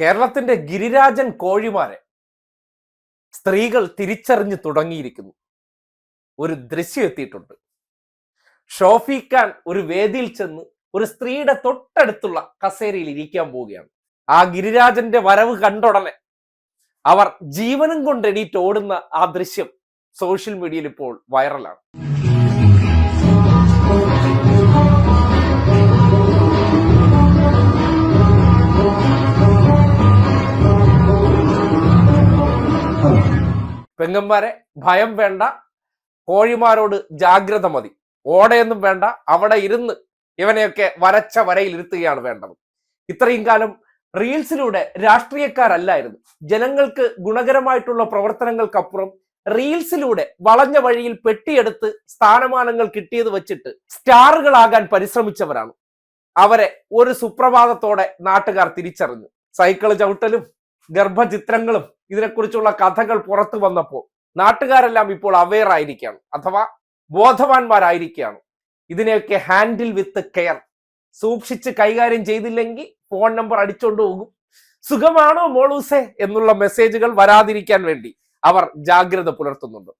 കേരളത്തിന്റെ ഗിരിരാജൻ കോഴിമാരെ സ്ത്രീകൾ തിരിച്ചറിഞ്ഞു തുടങ്ങിയിരിക്കുന്നു. ഒരു ദൃശ്യം എത്തിയിട്ടുണ്ട്. ഷോഫി ഖാൻ ഒരു വേദിയിൽ ചെന്ന് ഒരു സ്ത്രീയുടെ തൊട്ടടുത്തുള്ള കസേരയിൽ ഇരിക്കാൻ പോവുകയാണ്. ആ ഗിരിരാജന്റെ വരവ് കണ്ടുടനെ അവർ ജീവനും കൊണ്ട് എണീറ്റ് ഓടുന്ന ആ ദൃശ്യം സോഷ്യൽ മീഡിയയിൽ ഇപ്പോൾ വൈറലാണ്. പെങ്ങന്മാരെ ഭയം വേണ്ട കോഴിമാരോട് ജാഗ്രത മതി. ഓടയൊന്നും വേണ്ട അവിടെ ഇരുന്ന് ഇവനെയൊക്കെ വരച്ച വരയിൽ ഇരുത്തുകയാണ് വേണ്ടത്. ഇത്രയും കാലം റീൽസിലൂടെ രാഷ്ട്രീയക്കാരല്ലായിരുന്നു. ജനങ്ങൾക്ക് ഗുണകരമായിട്ടുള്ള പ്രവർത്തനങ്ങൾക്കപ്പുറം റീൽസിലൂടെ വളഞ്ഞ വഴിയിൽ പെട്ടിയെടുത്ത് സ്ഥാനമാനങ്ങൾ കിട്ടിയത് വെച്ചിട്ട് സ്റ്റാറുകളാകാൻ പരിശ്രമിച്ചവരാണ്. അവരെ ഒരു സുപ്രഭാതത്തോടെ നാട്ടുകാർ തിരിച്ചറിഞ്ഞു. സൈക്കിൾ ചവിട്ടലും ഗർഭചിത്രങ്ങളും ഇതിനെക്കുറിച്ചുള്ള കഥകൾ പുറത്തു വന്നപ്പോൾ നാട്ടുകാരെല്ലാം ഇപ്പോൾ അവെയർ ആയിരിക്കുകയാണ്. അഥവാ ബോധവാന്മാരായിരിക്കുകയാണ്. ഇതിനെയൊക്കെ ഹാൻഡിൽ വിത്ത് കെയർ സൂക്ഷിച്ച് കൈകാര്യം ചെയ്തില്ലെങ്കിൽ ഫോൺ നമ്പർ അടിച്ചോണ്ട് പോകും. സുഖമാണോ മോളൂസെ? എന്നുള്ള മെസ്സേജുകൾ വരാതിരിക്കാൻ വേണ്ടി അവർ ജാഗ്രത പുലർത്തുന്നുണ്ട്.